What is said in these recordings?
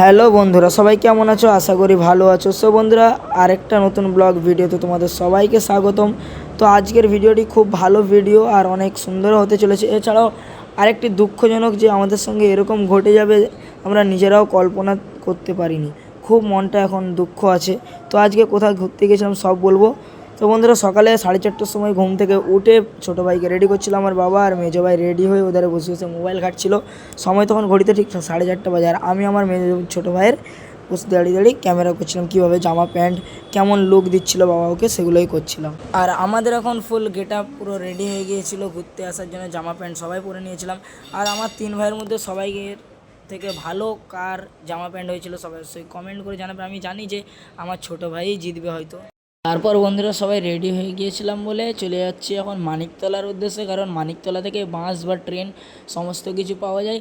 Hello বন্ধুরা, সবাই কেমন আছো? আশা করি ভালো আছো। সো বন্ধুরা, আরেকটা নতুন ব্লগ ভিডিওতে তোমাদের সবাইকে স্বাগতম। তো আজকের ভিডিওটি খুব ভালো ভিডিও আর অনেক সুন্দর হতে চলেছে। এছাড়াও আরেকটি দুঃখজনক যে আমাদের সঙ্গে এরকম ঘটে যাবে, আমরা নিজেরাও কল্পনা করতে পারিনি। খুব মনটা এখন দুঃখ আছে। তো আজকে কোথায় ঘুরতে গেছিলাম সব বলব। তো বন্ধুরা, সকালে সাড়ে চারটার সময় ঘুম থেকে উঠে ছোটো ভাইকে রেডি করছিল আমার বাবা আর মেজো ভাই রেডি হয়ে ওদের বসে বসে মোবাইল ঘাটছিল। সময় তখন ঘড়িতে ঠিক সাড়ে চারটা বাজে, আর আমি আমার মেজো ছোটো ভাইয়ের বসে দাঁড়িয়ে দাঁড়িয়ে ক্যামেরা করছিলাম, কীভাবে জামা প্যান্ট, কেমন লুক দিচ্ছিল বাবা ওকে সেগুলোই করছিলাম। আর আমাদের এখন ফুল গেট আপ পুরো রেডি হয়ে গিয়েছিল, ঘুরতে আসার জন্য জামা প্যান্ট সবাই পরে নিয়েছিলাম। আর আমার তিন ভাইয়ের মধ্যে সবাইকে থেকে ভালো কার জামা প্যান্ট হয়েছিল সবাই সেই কমেন্ট করে জানাবে। আমি জানি যে আমার ছোটো ভাই জিতবে হয়তো। তারপর বন্ধুরা সবাই রেডি হয়ে গিয়েছিলাম বলে চলে যাচ্ছি এখন মানিকতলার উদ্দেশ্যে, কারণ মানিকতলা থেকে বাস বা ট্রেন সমস্ত কিছু পাওয়া যায়।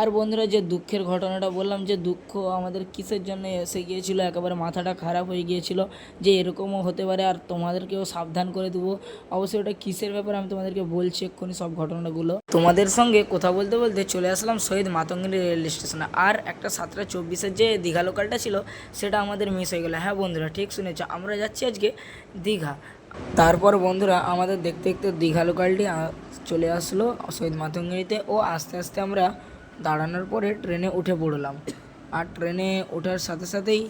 আর বন্ধুরা যে দুঃখের ঘটনাটা বললাম, যে দুঃখ আমাদের কিসের জন্য এসে গিয়েছিল? একেবারে মাথাটা খারাপ হয়ে গিয়েছিল যে এরকমও হতে পারে আর তোমাদেরকেও সাবধান করে দেবো। অবশ্যই ওটা কিসের ব্যাপারে আমি তোমাদেরকে বলছি এক্ষুনি সব ঘটনাগুলো। তোমাদের সঙ্গে কথা বলতে বলতে চলে আসলাম শহীদ মাতঙ্গিনী রেল স্টেশনে। আর একটা সাতটা চব্বিশের যে দীঘা লোকালটা ছিল, সেটা আমাদের মিস হয়ে গেলো। হ্যাঁ বন্ধুরা, ঠিক শুনেছ। আমরা যাচ্ছি আজকে দীঘা। তারপর বন্ধুরা আমাদের দেখতে দেখতে দীঘা লোকালটি চলে আসলো শহীদ মাতঙ্গিনীতে। ও আস্তে আস্তে আমরা দাঁড়ানোর পরে ট্রেনে উঠে পড়লাম। আর ট্রেনে ওঠার সাথে সাথেই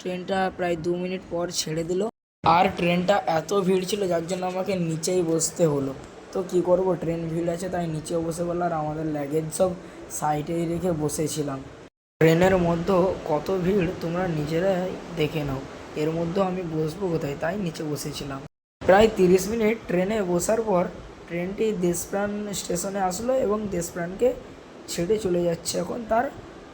ট্রেনটা প্রায় দু মিনিট পর ছেড়ে দিল। আর ট্রেনটা এত ভিড় ছিল, যার জন্য আমাকে নিচেই বসতে হলো। তো কি করব, ট্রেন ভিড় আছে তাই নিচে বসে পড়ল আর আমাদের লাগেজ সব সাইডেই রেখে বসেছিলাম। ট্রেনের মধ্যে কত ভিড়, তোমরা নিজেরাই দেখে নাও। এর মধ্যে আমি বসবো কোথায়? তাই নিচে বসেছিলাম। প্রায় তিরিশ মিনিট ট্রেনে বসার পর ট্রেনটি দেশপ্রাণ স্টেশনে আসলো এবং দেশপ্রাণকে ছেড়ে চলে যাচ্ছে এখন তার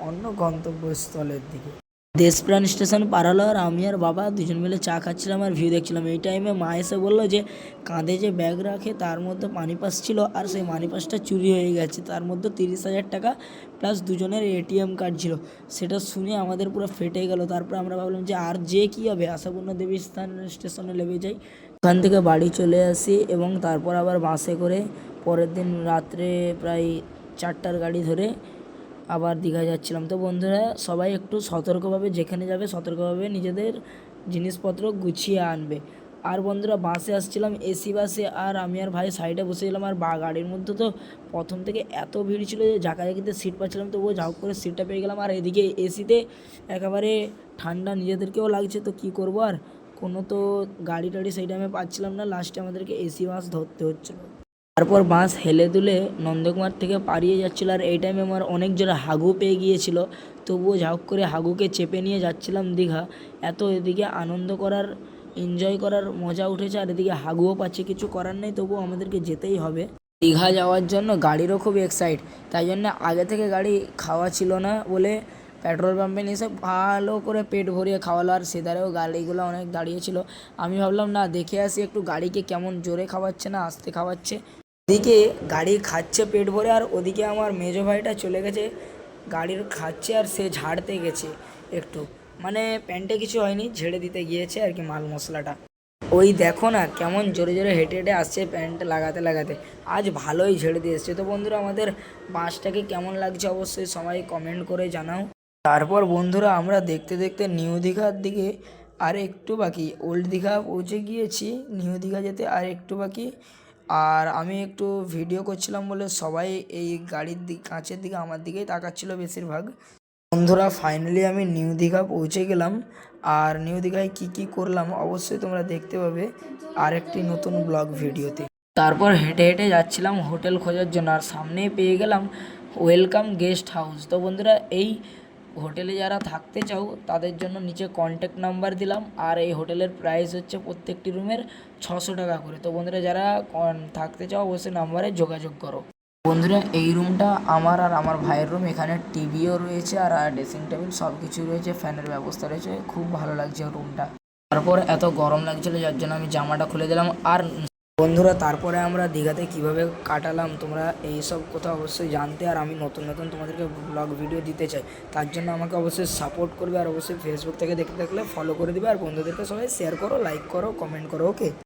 অন্য গন্তব্যস্থলের দিকে। দেশপ্রাণ স্টেশন পার হলো আর আমি আর বাবা দুজন মিলে চা খাচ্ছিলাম আর ভিউ দেখছিলাম। এই টাইমে মা এসে বলল যে, কাঁধে যে ব্যাগ রাখে তার মধ্যে মানি পাস ছিল আর সেই মানি পাসটা চুরি হয়ে গেছে। তার মধ্যে তিরিশ হাজার টাকা প্লাস দুজনের এটিএম কার্ড ছিল। সেটা শুনে আমাদের পুরো ফেটে গেল। তারপর আমরা ভাবলাম যে, আর যে কী হবে? আশাপূর্ণ দেবী স্থান স্টেশনে নেমে যাই। ওখান থেকে বাড়ি চলে আসি এবং তারপর আবার বাসে করে পরের দিন রাত্রে প্রায় চারটার গাড়ি ধরে আবার দীঘা যাচ্ছিলাম। তো বন্ধুরা, সবাই একটু সতর্কভাবে যেখানে যাবে, সতর্কভাবে নিজেদের জিনিসপত্র গুছিয়ে আনবে। আর বন্ধুরা, বাসে আসছিলাম, এসি বাসে, আর আমি আর ভাই সাইডে বসে বসেছিলাম আর বা গাড়ির মধ্যে তো প্রথম থেকে এত ভিড় ছিল যে ঝাঁকাঝাঁকিতে সিট পাচ্ছিলাম, তবুও যা করে সিটটা পেয়ে গেলাম। আর এদিকে এসিতে একেবারে ঠান্ডা নিজেদেরকেও লাগছে, তো কি করব? আর কোনো তো গাড়ি টাড়ি সেই টাইমে পাচ্ছিলাম না লাস্টে আমাদেরকে এসি বাস ধরতে হচ্ছিল। তারপর বাস হেলে দুলে নন্দকুমার থেকে পালিয়ে যাচ্ছিল আর এই টাইমে আমার অনেক জোরে হাগু পেয়ে গিয়েছিল। তবুও হোক করে হাগুকে চেপে নিয়ে যাচ্ছিলাম দীঘা। এত এদিকে আনন্দ করার এনজয় করার মজা উঠেছে আর এদিকে হাগুও পাচ্ছে। কিছু করার নেই, তবুও আমাদেরকে যেতেই হবে। দীঘা যাওয়ার জন্য গাড়িরও খুব এক্সাইট তাই জন্য আগে থেকে গাড়ি খাওয়া ছিল না বলে পেট্রোল পাম্পে এসে ভালো করে পেট ভরিয়ে খাওয়ালো আর সেধারেও গাড়িগুলো অনেক দাঁড়িয়েছিল আমি ভাবলাম, না, দেখে আসি একটু গাড়িকে কেমন জোরে খাওয়াচ্ছে না, আস্তে খাওয়াচ্ছে। এদিকে গাড়ি খাচ্ছে পেট ভরে আর ওদিকে আমার মেজো ভাইটা চলে গেছে। গাড়ির খাচ্ছে আর সে ঝাড়তে গেছে একটু। মানে প্যান্টে কিছু হয়নি, ঝেড়ে দিতে গিয়েছে আর কি মাল মশলাটা। ওই দেখো না কেমন জোরে জোরে হেঁটে হেঁটে আসছে প্যান্ট লাগাতে লাগাতে। আজ ভালোই ঝেড়ে দিয়ে এসছে। তো বন্ধুরা, আমাদের বাসটাকে কেমন লাগছে অবশ্যই সবাই কমেন্ট করে জানাও। তারপর বন্ধুরা, আমরা দেখতে দেখতে নিউ দীঘার দিকে আর একটু বাকি। ওল্ড দীঘা পৌঁছে গিয়েছি। নিউ দীঘা যেতে আর একটু বাকি। আর আমি একটু ভিডিও করছিলাম বলে সবাই এই গাড়ির দিক, কাঁচের দিকে, আমার দিকেই তাকাচ্ছিল বেশিরভাগ। বন্ধুরা ফাইনালি আমি নিউ দীঘা পৌঁছে গেলাম। আর নিউ দীঘায় কী কী করলাম অবশ্যই তোমরা দেখতে পাবে আরেকটি নতুন ব্লগ ভিডিওতে। তারপর হেঁটে হেঁটে যাচ্ছিলাম হোটেল খোঁজার জন্য আর সামনেই পেয়ে গেলাম ওয়েলকাম গেস্ট হাউস তো বন্ধুরা, এই হোটেলে যারা থাকতে চাও, তাদের জন্য নিচে কন্ট্যাক্ট নাম্বার দিলাম। আর এই হোটেলের প্রাইস হচ্ছে প্রত্যেকটি রুমের ছশো টাকা করে। তো বন্ধুরা, যারা থাকতে চাও, অবশ্যই নাম্বারে যোগাযোগ করো। বন্ধুরা, এই রুমটা আমার আর আমার ভাইয়ের রুম। এখানে টিভিও রয়েছে আর ড্রেসিং টেবিল সব কিছু রয়েছে। ফ্যানের ব্যবস্থা রয়েছে। খুব ভালো লাগছে রুমটা। তারপর এত গরম লাগছিল, যার জন্য আমি জামাটা খুলে দিলাম। আর বন্ধুরা, তারপরে আমরা দীঘাতে কীভাবে কাটালাম তোমরা এই সব কথা অবশ্যই জানতে। আর আমি নতুন নতুন তোমাদেরকে ব্লগ ভিডিও দিতে চাই, তার জন্য আমাকে অবশ্যই সাপোর্ট করবে। আর অবশ্যই ফেসবুক থেকে দেখতে থাকলে ফলো করে দিবে। আর বন্ধুদেরকে সবাই শেয়ার করো লাইক করো কমেন্ট করো ওকে